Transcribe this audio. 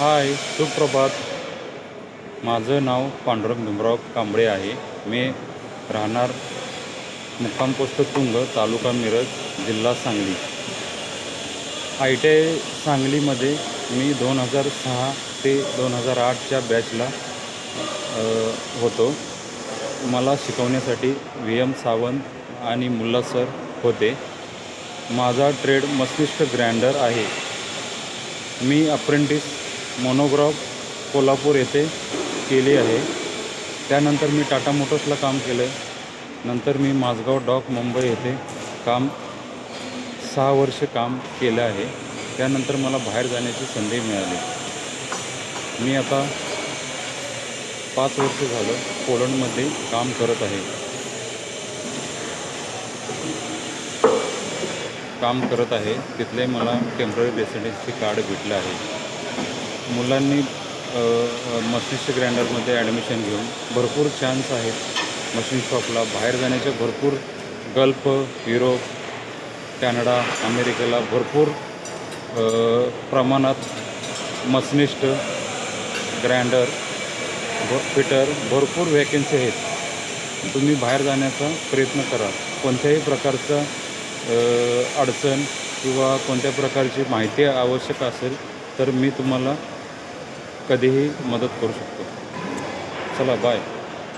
हाय सुप्रभात. माझं नाव पांडुरंग भीमराव कांबळे आहे. मी राहणार मुक्काम पोस्ट तुंग तालुका मिरज जिल्हा सांगली. आय टी आय सांगलीमध्ये मी दोन हजार सहा ते दोन हजार आठच्या बॅचला होतो. मला शिकवण्यासाठी व्ही. एम. सावंत आणि मुल्ला सर होते. माझा ट्रेड मस्तिष्क ग्रँडर आहे. मी अप्रेंटिस मोनोग्राफ कोल्हापूर येथे केली आहे. त्यानंतर मी टाटा मोटर्सला काम केलं. आहे नंतर मी माझगाव डॉक मुंबई येथे काम सहा वर्ष काम केलं आहे. त्यानंतर मला बाहेर जाण्याची संधी मिळाली. मी आता पाच वर्ष झालं पोलंडमध्ये काम करत आहे. काम करत आहे. तिथले मला टेंपररी रेसिडेन्सी कार्ड भेटलं आहे. मुलांनी मस्तिष्क ग्रँडरमध्ये ॲडमिशन घेऊन भरपूर चान्स आहेत. मशीन शॉपला बाहेर जाण्याचे भरपूर गल्फ युरोप कॅनडा अमेरिकेला भरपूर प्रमाणात मसनिस्ट ग्रँडर भ फिटर भरपूर वॅकेन्सी आहेत. तुम्ही बाहेर जाण्याचा प्रयत्न करा. कोणत्याही प्रकारचा अडचण किंवा कोणत्या प्रकारची माहिती आवश्यक असेल तर मी तुम्हाला कधीही मदत करू शकतो. चला बाय